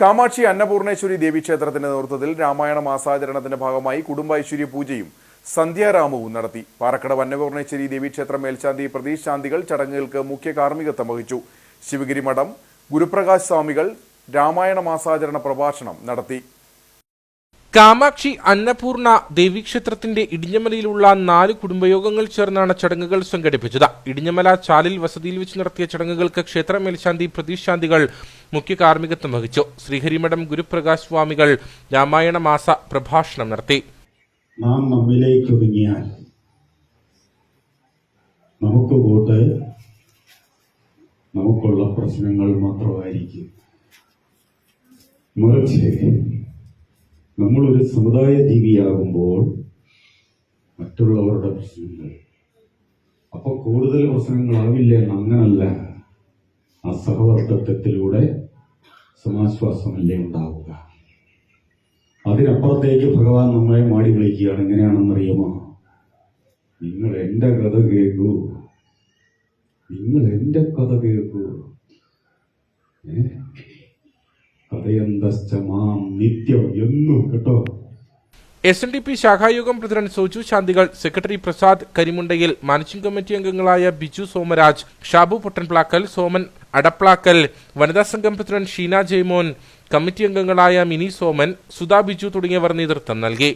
കാമാക്ഷി അന്നപൂർണേശ്വരി ദേവീക്ഷേത്രത്തിന്റെ നേതൃത്വത്തിൽ രാമായണ മാസാചരണത്തിന്റെ ഭാഗമായി കുടുംബൈശ്വര്യ പൂജയും സന്ധ്യാരാമവും നടത്തി. പാറക്കട അന്നപൂർണേശ്വരി ദേവീക്ഷേത്രം മേൽശാന്തി പ്രതീഷ് ശാന്തികൾ ചടങ്ങുകൾക്ക് മുഖ്യ കാർമ്മികത്വം വഹിച്ചു. ശിവഗിരി മഠം ഗുരുപ്രകാശ് സ്വാമികൾ രാമായണ മാസാചരണ പ്രഭാഷണം നടത്തി. കാമാക്ഷി അന്നപൂർണ ദേവീക്ഷേത്രത്തിന്റെ ഇടിഞ്ഞമലയിലുള്ള നാല് കുടുംബയോഗങ്ങൾ ചേർന്നാണ് ചടങ്ങുകൾ സംഘടിപ്പിച്ചത്. ഇടിഞ്ഞമല ചാലിൽ വസതിയിൽ വെച്ച് നടത്തിയ ചടങ്ങുകൾക്ക് ക്ഷേത്ര മേൽശാന്തി പ്രതീഷ് ശാന്തികൾ മുഖ്യ കാർമ്മികത്വം വഹിച്ചു. ശ്രീഹരിമഠം ഗുരുപ്രകാശ് സ്വാമികൾ രാമായണ മാസ പ്രഭാഷണം നടത്തി. നാം നമ്മിലേക്ക് ഒതുങ്ങിയാൽ നമുക്ക് കൂട്ട് നമുക്കുള്ള പ്രശ്നങ്ങൾ മാത്രമായിരിക്കും. നമ്മളൊരു സമുദായ ജീവിയാകുമ്പോൾ മറ്റുള്ളവരുടെ പ്രശ്നങ്ങൾ. അപ്പൊ കൂടുതൽ പ്രശ്നങ്ങളാവില്ല എന്ന് അങ്ങനല്ല ആ സഹവർത്തത്വത്തിലൂടെ സമാശ്വാസമല്ലേ ഉണ്ടാവുക. അതിനപ്പുറത്തേക്ക് ഭഗവാൻ നമ്മളെ മാടി വിളിക്കുകയാണ് എങ്ങനെയാണെന്നറിയുമോ? നിങ്ങൾ എന്റെ കഥ കേൾക്കൂ. നിങ്ങൾ എന്റെ കഥ കേൾക്കൂ. ഏ? നിത്യം കേട്ടോ. എസ് എൻ ഡി പി ശാഖായോഗം പ്രസിഡന്റ് സോജു ശാന്തികൾ സെക്രട്ടറി പ്രസാദ് കരിമുണ്ടയിൽ മാനേജിംഗ് കമ്മിറ്റി അംഗങ്ങളായ ബിജു സോമരാജ് ഷാബു പൊട്ടൻപ്ലാക്കൽ സോമൻ അടപ്ലാക്കൽ വനിതാ സംഘം പ്രസിഡന്റ് ഷീന ജയ്മോൻ കമ്മിറ്റി അംഗങ്ങളായ മിനി സോമൻ സുധാ ബിജു തുടങ്ങിയവർ നേതൃത്വം നൽകി.